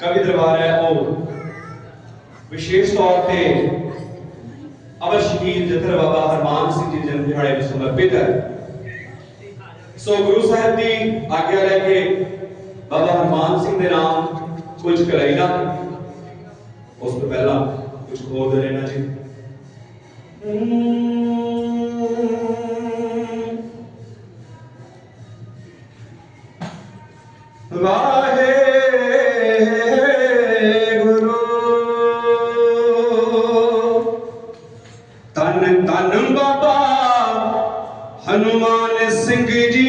ਕਵੀ ਦਰਬਾਰ ਹੈ ਉਹ। ਵਿਸ਼ੇਸ਼ ਤੌਰ ਤੇ ਅਮਰ ਸ਼ਹੀਦ ਜਥਰ ਬਾਬਾ ਹਰਮਾਨ ਸਿੰਘ ਜੀ ਜਨਮ ਦਿਹਾੜੇ ਨੂੰ ਸਮਰਪਿਤ ਹੈ। ਸੋ ਗੁਰੂ ਸਾਹਿਬ ਦੀ ਆਗਿਆ ਲੈ ਕੇ ਬਾਬਾ ਹਰਮਾਨ ਸਿੰਘ ਦੇ ਨਾਮ ਕੁਝ ਕਰਾਈਦਾ ਉਸ ਤੋਂ ਪਹਿਲਾਂ ਕੁਝ ਹੋਰ ਦੇ ਲੈਣਾ ਜੀ। ਵਾਹਿਗੁਰੂ ਤਨ ਬਾਬਾ ਹਨੂਮਾਨ ਸਿੰਘ ਜੀ।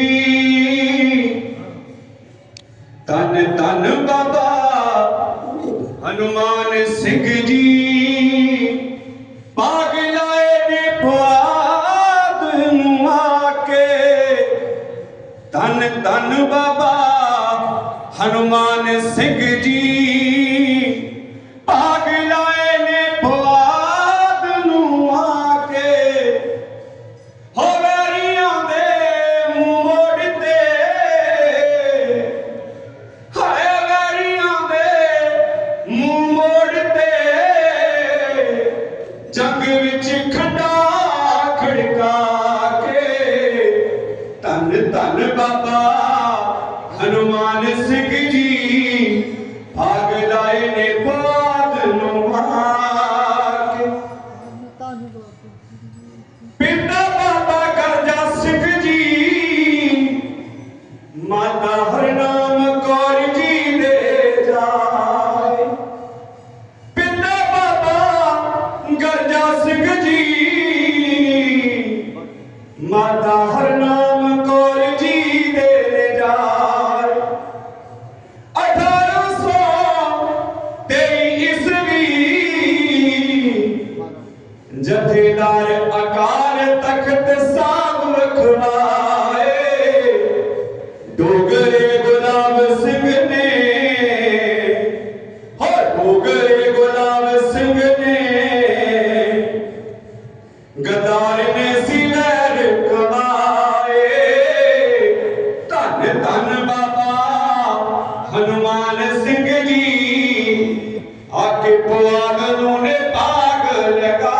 ਧੰਨ ਧੰਨ ਬਾਬਾ ਹਨੂਮਾਨ ਸਿੰਘ ਜੀ। ਪਾਗ ਲਾਏ ਨੇ ਪੁਆਦ ਧੰਨ ਧੰਨ ਬਾਬਾ, ਹਨੂਮਾਨ ਸਿੰਘ ਜੀ। ਭਾਗ ਲਾਏ ਨੇ ਬਾਦ ਨੂੰ ਆ ਕੇ। ਪਿੰਡਾ ਬਾਬਾ ਕਰਜਾ ਸਿੰਘ ਜੀ, ਮਾਤਾ ਆਕੇ ਪੁਆਗ ਨੂੰ ਨੇ ਭਾਗ ਲਗਾ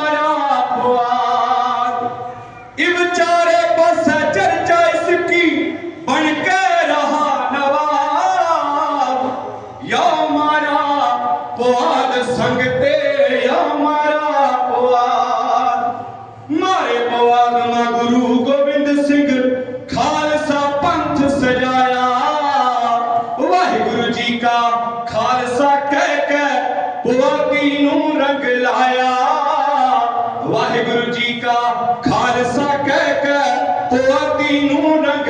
ਵਾਹਿਗੁਰੂ ਜੀ ਕਾ ਖਾਲਸਾ ਕਹਿ ਕੇ ਪੁਆਗੀ ਨੂੰ ਰੰਗ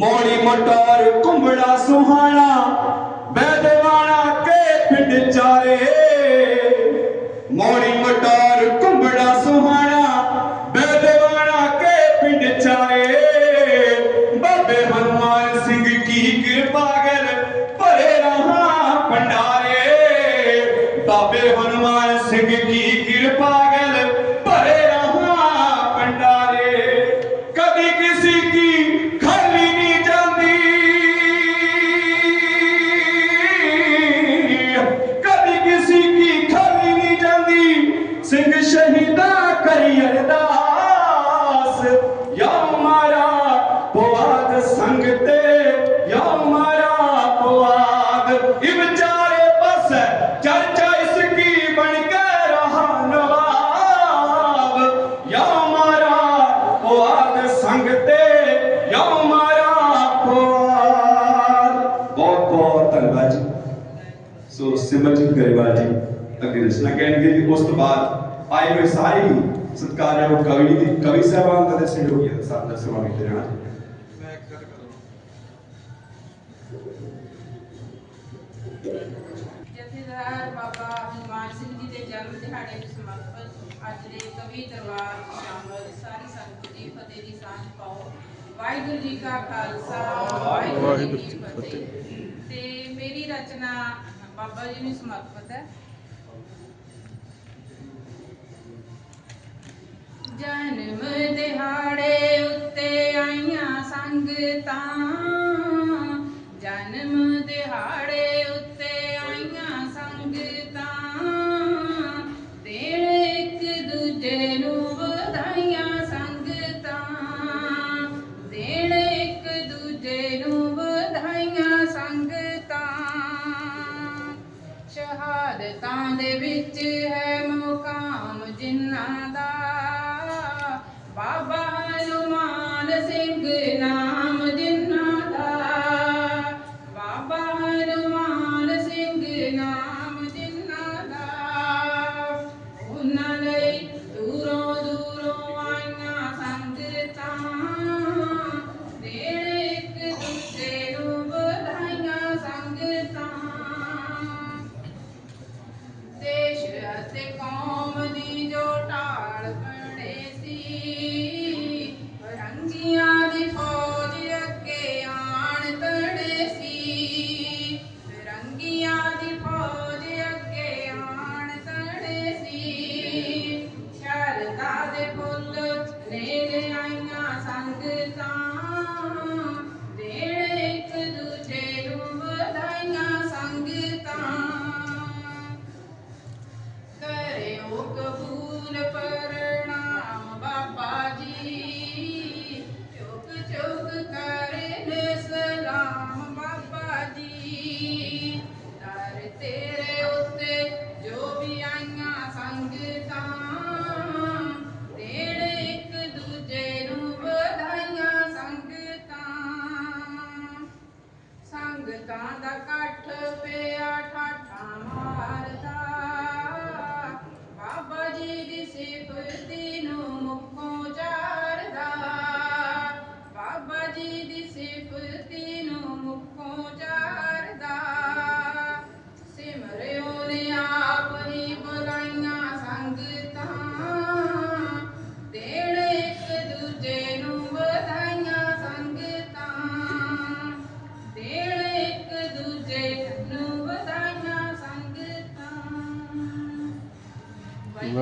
ਮੋੜੀ ਮਟਰ, ਕੁੰਬੜਾ ਸੁਹਾਣਾ ਬੈਦਵਾਣਾ ਕੇ ਪਿੰਡ ਚਾਰੇ। ਮੋੜੀ ਮਟਰ, ਕੁੰਬੜਾ ਸੁਹਾਣਾ ਬੈਦਵਾਣਾ ਕੇ ਪਿੰਡ ਚਾਰੇ। ਬਾਬੇ ਹਨੂਮਾਨ ਸਿੰਘ ਕੀ ਕਿਰਪਾ ਗਲ ਭਰੇ ਰਹਾ ਭੰਡਾਰੇ। ਬਾਬੇ ਹਨੂਮਾਨ ਸਿੰਘ ਕੀ ਕਿਰਪਾ ਗਲ سنگھ شہیدہ کری ارداس، یا مارا پواد سنگتے یا مارا پواد۔ ابچارے بس چرچہ اس کی بن کے رہا نواب۔ یا مارا پواد سنگتے یا مارا پواد۔ بہت بہت تنگا جی۔ سو سمجھ گریبا جی اگر اس نہ کہنے کے لیے اس تو بعد ਆਏ ਹੋਏ ਸਾਰੇ ਹੀ ਸਤਿਕਾਰਯੋਗ ਕਵੀ ਦੀ, ਕਵੀ ਸਾਹਿਬਾਨ ਦਾ ਸਹਿਯੋਗੀ ਦਾ ਸਾਥ ਦਾ ਸਮਾਗਮ ਰਹਿਣਾ ਜਥੇਦਾਰ ਬਾਬਾ ਹਨੂਮਾਨ ਸਿੰਘ ਜੀ ਦੇ ਜਨਮ ਦਿਹਾੜੇ ਨੂੰ ਸਮਰਪਿਤ ਅੱਜ ਦੇ ਕਵੀ ਦਰਬਾਰ ਸ਼ਾਮਲ ਸਾਰੀ ਸੰਗਤ ਦੀ ਫਤਿਹ ਦੀ ਸਾਂਝ ਪਾਓ। ਵਾਹਿਗੁਰੂ ਜੀ ਕਾ ਖਾਲਸਾ, ਵਾਹਿਗੁਰੂ ਜੀ ਕੀ ਫਤਿਹ। ਤੇ ਮੇਰੀ ਰਚਨਾ ਬਾਬਾ ਜੀ ਨੂੰ ਸਮਰਪਿਤ ਹੈ। ਜਨਮ ਦਿਹਾੜੇ ਉੱਤੇ ਆਈਆਂ ਸੰਗਤਾਂ। ਜਨਮ ਦਿਹਾੜੇ ਉੱਤੇ ਆਈਆਂ ਸੰਗਤਾਂ। ਦੇਣ ਇੱਕ ਦੂਜੇ ਨੂੰ ਵਧਾਈਆਂ ਸੰਗਤਾਂ। ਦੇਣ ਇੱਕ ਦੂਜੇ ਨੂੰ ਵਧਾਈਆਂ ਸੰਗਤਾਂ। ਸ਼ਹਾਦਤਾਂ ਦੇ ਵਿੱਚ ਹੈ ਮੁਕਾਮ ਜਿਨ੍ਹਾਂ ਦਾ। ਬਾਬਾ ਹਨੂਮਾਨ ਸਿੰਘ ਨਾਮ ਜਿਨ੍ਹਾਂ ਦਾ ਬਾਬਾ ਹਨੂਮਾਨ ਸਿੰਘ ਨਾਮ ਜਿਨ੍ਹਾਂ ਦਾ ਉਹਨਾਂ ਲਈ ਦੂਰੋਂ ਦੂਰੋਂ ਆਈਆਂ ਸੰਗਤਾਂ ਦੇਣ ਇੱਕ ਦੂਜੇ ਨੂੰ ਵਧਾਈਆਂ ਸੰਗਤਾਂ ਦੇਸ਼ ਅਤੇ ਕੌਮ ਦੀ ਜੋ ਢਾਲ ਬਣੇ ਸੀ ਰੰਗੀਆਂ ਦੀ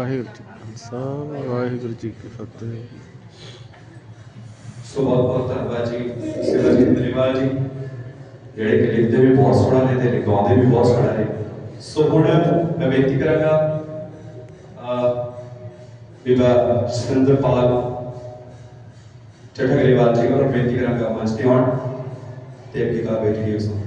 ਵਾਹਿਗੁਰੂ ਜੀ ਖਾਲਸਾ, ਵਾਹਿਗੁਰੂ ਜੀ ਕੀ ਫਤਿਹ। ਸੋ ਬਹੁਤ ਬਹੁਤ ਧੰਨਵਾਦ ਜੀ ਸਿਮਰਜੀਤ ਗਰੇਵਾਲ ਜੀ। ਜਿਹੜੇ ਕਿ ਲਿਖਦੇ ਵੀ ਬਹੁਤ ਸੋਹਣਾ ਨੇ ਤੇ ਗਾਉਂਦੇ ਵੀ ਬਹੁਤ ਸੋਹਣਾ ਨੇ। ਸੋ ਹੁਣ ਮੈਂ ਬੇਨਤੀ ਕਰਾਂਗਾ ਅ ਵਿਵਾ ਸਤਿੰਦਰਪਾਲ ਚੱਠਾ ਗਰੇਵਾਲ ਜੀ ਨੂੰ ਬੇਨਤੀ ਕਰਾਂਗਾ ਮੰਚ ਤੇ ਆਉਣ ਤੇ ਅੱਗੇ ਕਾ ਜੀ ਉਸ ਨੂੰ